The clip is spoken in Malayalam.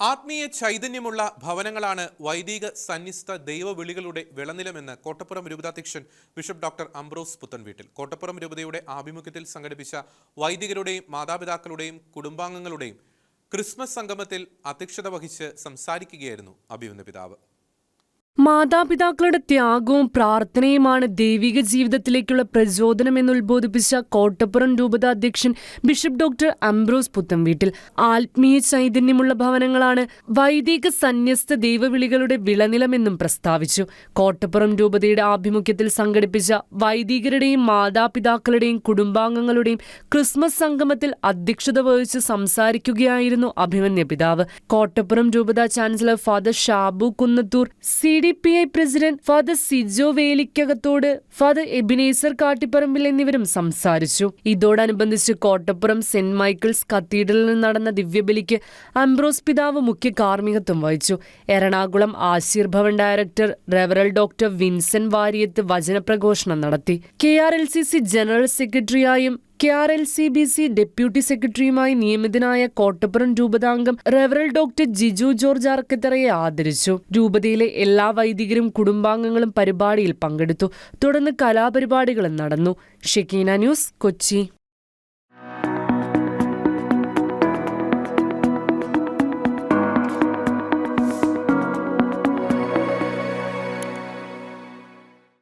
ആത്മീയ ചൈതന്യമുള്ള ഭവനങ്ങളാണ് വൈദിക സന്നിസ്ഥ ദൈവവിളികളുടെ വിളനിലമെന്ന് Kottappuram രൂപതാധ്യക്ഷൻ bishop doctor Ambrose Puthenveettil Kottappuram രൂപതയുടെ ആഭിമുഖ്യത്തിൽ സംഘടിപ്പിച്ച വൈദികരുടെയും മാതാപിതാക്കളുടെയും കുടുംബാംഗങ്ങളുടെയും ക്രിസ്മസ് സംഗമത്തിൽ അധ്യക്ഷത വഹിച്ച് സംസാരിക്കുകയായിരുന്നു അഭിമന്യ പിതാവ്. മാതാപിതാക്കളുടെ ത്യാഗവും പ്രാർത്ഥനയുമാണ് ദൈവിക ജീവിതത്തിലേക്കുള്ള പ്രചോദനമെന്ന് ഉത്ബോധിപ്പിച്ച കോട്ടപ്പുറം രൂപത അധ്യക്ഷൻ ബിഷപ്പ് ഡോക്ടർ അംബ്രോസ് പുത്തംവീട്ടിൽ ആത്മീയ ചൈതന്യമുള്ള ഭവനങ്ങളാണ് വൈദിക സന്യസ്ത ദൈവവിളികളുടെ വിളനിലമെന്നും പ്രസ്താവിച്ചു. കോട്ടപ്പുറം രൂപതയുടെ ആഭിമുഖ്യത്തിൽ സംഘടിപ്പിച്ച വൈദികരുടെയും മാതാപിതാക്കളുടെയും കുടുംബാംഗങ്ങളുടെയും ക്രിസ്മസ് സംഗമത്തിൽ അധ്യക്ഷത വഹിച്ച് സംസാരിക്കുകയായിരുന്നു അഭിമന്യ പിതാവ്. കോട്ടപ്പുറം രൂപത chancellor father Shabu Kunnathur C. D. P I president father Sijo വേലിക്കകത്തോട് father Ebenezer കാട്ടിപ്പറമ്പിൽ എന്നിവരും സംസാരിച്ചു. ഇതോടനുബന്ധിച്ച് കോട്ടപ്പുറം സെന്റ് മൈക്കിൾസ് കത്തീഡ്രലിൽ നടന്ന ദിവ്യബലിക്ക് അംബ്രോസ് പിതാവ് മുഖ്യ കാർമ്മികത്വം വഹിച്ചു. എറണാകുളം ആശീർ ഭവൻ ഡയറക്ടർ റെവറൽ ഡോക്ടർ വിൻസെന്റ് വാരിയത്ത് വചനപ്രഘോഷണം നടത്തി. K R L C C general സെക്രട്ടറിയായും K R L C B C deputy സെക്രട്ടറിയുമായി നിയമിതനായ കോട്ടപ്പുറം രൂപതാംഗം റെവറൽ ഡോക്ടർ ജിജു ജോർജ് അറക്കത്തറയെ ആദരിച്ചു. രൂപതയിലെ എല്ലാ വൈദികരും കുടുംബാംഗങ്ങളും പരിപാടിയിൽ പങ്കെടുത്തു. തുടർന്ന് കലാപരിപാടികളും നടന്നു. Shekinah news Kochi.